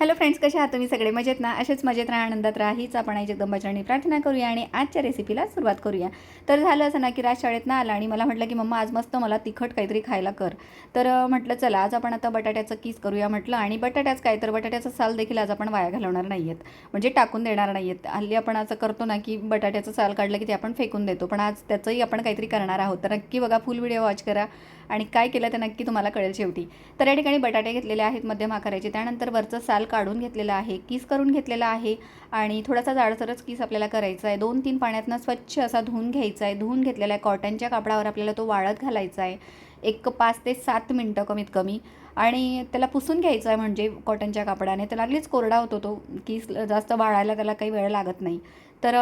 Hello friends कसे आहात तुम्ही? सगळे मजेत ना? असेच मजेत राहा आनंदात राहा. हीच आपण आई जगदंबाचरणी प्रार्थना करूया आणि आजच्या रेसिपीला सुरुवात करूया. तर झालं असं ना की राज शाळेत ना आला आणि मला म्हटलं की मम्मा आज मस्त मला तिखट काहीतरी खायला कर. तर म्हटलं चला आज आपण आता बटाट्याचं किस करूया? म्हटलं आणि बटाट्याच काय? तर बटाट्याचा साल देखील आज आपण वाया घालवणार नाही आहेत म्हणजे टाकून देणार नाही आहेत हल्ली आपण असं करतो ना की बटाट्याचं साल काढलं की ते आपण फेकून देतो. पण आज त्याचंही आपण काहीतरी करणार आहोत. तर नक्की बघा फुल व्हिडिओ वॉच करा आणि काय केलं ते नक्की तुम्हाला कळेल शेवटी. तर या ठिकाणी बटाटे घेतलेले आहेत मध्यम आकाराचे. त्यानंतर वरचं साल काढून घेतलेला आहे किस करून घेतलेला आहे आणि थोडासा जाडसरच किस आपल्याला करायचा आहे. दोन तीन पाण्यातनं स्वच्छ असा धुवून घ्यायचा आहे. धुवून घेतलेला आहे कॉटनच्या कापडावर आपल्याला तो वाळत घालायचा आहे. एक पाच ते सात मिनटं कमीत कमी. आणि त्याला पुसून घ्यायचं आहे म्हणजे कॉटनच्या कापडाने. तर लागलीच कोरडा होतो तो किस जास्त वाळायला त्याला काही वेळ लागत नाही. तर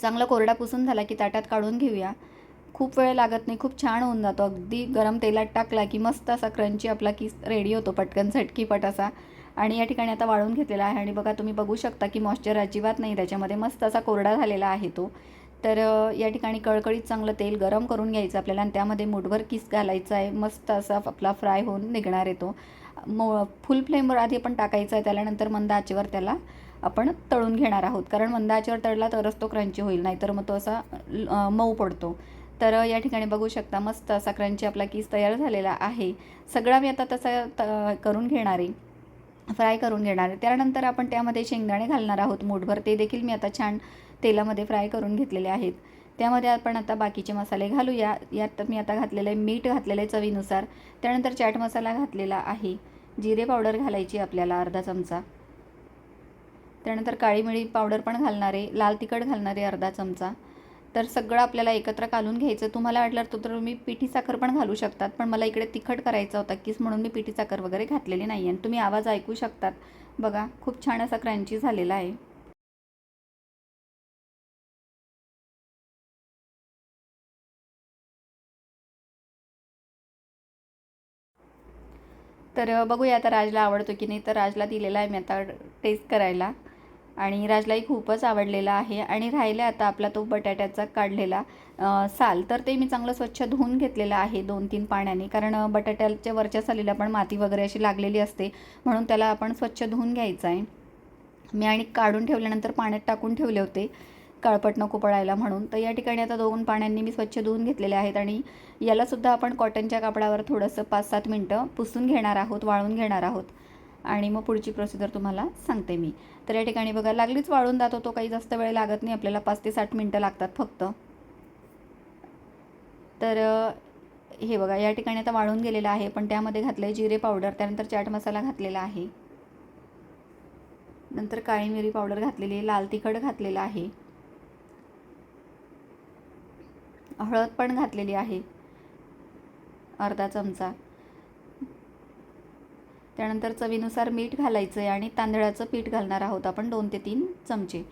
चांगला कोरडा पुसून झाला की ताटात काढून घेऊया. खूप वेळ लागत नाही. खूप छान होऊन जातो. अगदी गरम तेलात टाकला की मस्त असा क्रंची आपला किस रेडी होतो पटकन झटकीपट असा. आणि या ठिकाणी आता वाळून घेतलेला आहे. आणि बघा तुम्ही बघू शकता की मॉइश्चर अजिबात नाही. त्याच्यामध्ये मस्त असा कोरडा झालेला आहे तो. तर या ठिकाणी कळकळीत चांगलं तेल गरम करून घ्यायचं आपल्याला आणि त्यामध्ये मुठभर किस घालायचा आहे. मस्त असा आपला फ्राय होऊन निघणार आहे तो. मो फुल फ्लेमवर आधी आपण टाकायचा आहे. त्याल्यानंतर मंद आचेवर त्याला आपण तळून घेणार आहोत. कारण मंद आचेवर तळला तरच तो क्रंची होईल. नाहीतर मग तो असा मऊ पडतो. तर या ठिकाणी बघू शकता मस्त असा क्रंची आपला किस तयार झालेला आहे. सगळा मी आता तसा त करून घेणार आहे. फ्राय करून घेणार आहे. त्यानंतर आपण त्यामध्ये शेंगदाणे घालणार आहोत. मूठभर ते देखील मी आता छान तेलामध्ये फ्राय करून घेतलेले आहेत. त्यामध्ये आपण आता बाकीचे मसाले घालूया. यात मी आता घातलेलं आहे मीठ घातलेलं आहे चवीनुसार. त्यानंतर चाट मसाला घातलेला आहे. जिरे पावडर घालायची आपल्याला अर्धा चमचा. त्यानंतर काळी मिरी पावडर पण घालणार आहे. लाल तिखट घालणार आहे अर्धा चमचा. तर सगळं आपल्याला एकत्र कालून घ्यायचं. तुम्हाला वाटलं तर तुम्ही पिठी साखर पण घालू शकतात पण मला इकडे तिखट करायचा होता कीस म्हणून मी पिठी साखर वगैरे घातलेली नाही आहे आणि तुम्ही आवाज ऐकू शकतात. बघा खूप छान असा क्रंची झालेला आहे. तर बघूया आता राजला आवडतो की नाही. तर राजला दिलेला आहे मी आता टेस्ट करायला. आणि राजलाही खूपच आवडलेला आहे आणि राहिला आता आपला तो बटाट्याचा काढलेला साल. तर ते मी चांगलं स्वच्छ धुवून घेतलेलं आहे दोन तीन पाण्याने. कारण बटाट्याच्या वरच्या सालीला पण माती वगैरे अशी लागलेली असते म्हणून त्याला आपण स्वच्छ धुवून घ्यायचं आहे. मी आणि काढून ठेवल्यानंतर पाण्यात टाकून ठेवले होते काळपट नको पडायला म्हणून. तर या ठिकाणी आता दोन पाण्यांनी मी स्वच्छ धुवून घेतलेले आहेत आणि यालासुद्धा आपण कॉटनच्या कापडावर थोडंसं पाच सात मिनटं पुसून घेणार आहोत वाळून घेणार आहोत. आणि मग पुढची प्रोसिजर तुम्हाला सांगते मी. तर या ठिकाणी बघा लागलीच वाळून जातो तो काही जास्त वेळ लागत नाही आपल्याला पाच ते साठ मिनटं लागतात फक्त. तर हे बघा या ठिकाणी आता वाळून गेलेलं आहे पण त्यामध्ये घातलं आहे जिरे पावडर त्यानंतर चाट मसाला घातलेला आहे. नंतर काळी मिरी पावडर घातलेली आहे लाल तिखट घातलेलं आहे. हळद पण घातलेली आहे. अर्धा चमचा. त्यानंतर चवीनुसार मीठ घालायचं आहे आणि तांदळाचं पीठ घालणार आहोत आपण दोन ते तीन चमचे.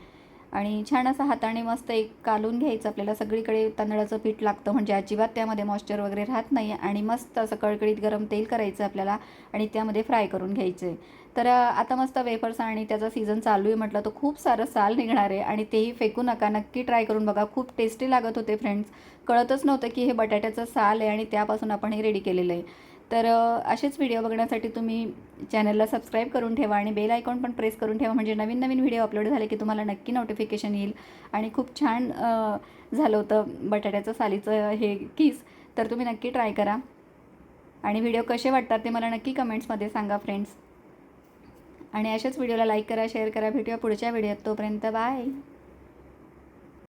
आणि छान असं हाताने मस्त एक कालून घ्यायचं आपल्याला सगळीकडे तांदळाचं पीठ लागतं म्हणजे अजिबात त्यामध्ये मॉइश्चर वगैरे राहत नाही आणि मस्त असं कळकळीत गरम तेल करायचं आपल्याला आणि त्यामध्ये फ्राय करून घ्यायचं आहे तर आता मस्त वेफर्स आणि त्याचा सीझन चालू आहे म्हटलं तर खूप सारं साल निघणार आहे आणि तेही फेकू नका नक्की ट्राय करून बघा. खूप टेस्टी लागत होते फ्रेंड्स कळतच नव्हतं की हे बटाट्याचं साल आहे आणि त्यापासून आपण हे रेडी केलेलं आहे. तर असेच व्हिडिओ बघण्यासाठी तुम्ही चॅनलला सबस्क्राईब करून ठेवा आणि बेल आयकॉन पण प्रेस करून ठेवा. म्हणजे नवीन नवीन व्हिडिओ अपलोड झाले की तुम्हाला नक्की नोटिफिकेशन येईल. आणि खूप छान झालं होतं बटाट्याचं सालीचं हे किस. तर तुम्ही नक्की ट्राय करा. आणि व्हिडिओ कसे वाटतात ते मला नक्की कमेंट्समध्ये सांगा फ्रेंड्स. आणि अशाच व्हिडिओला लाईक करा शेअर करा. भेटूया पुढच्या व्हिडिओत. तोपर्यंत बाय.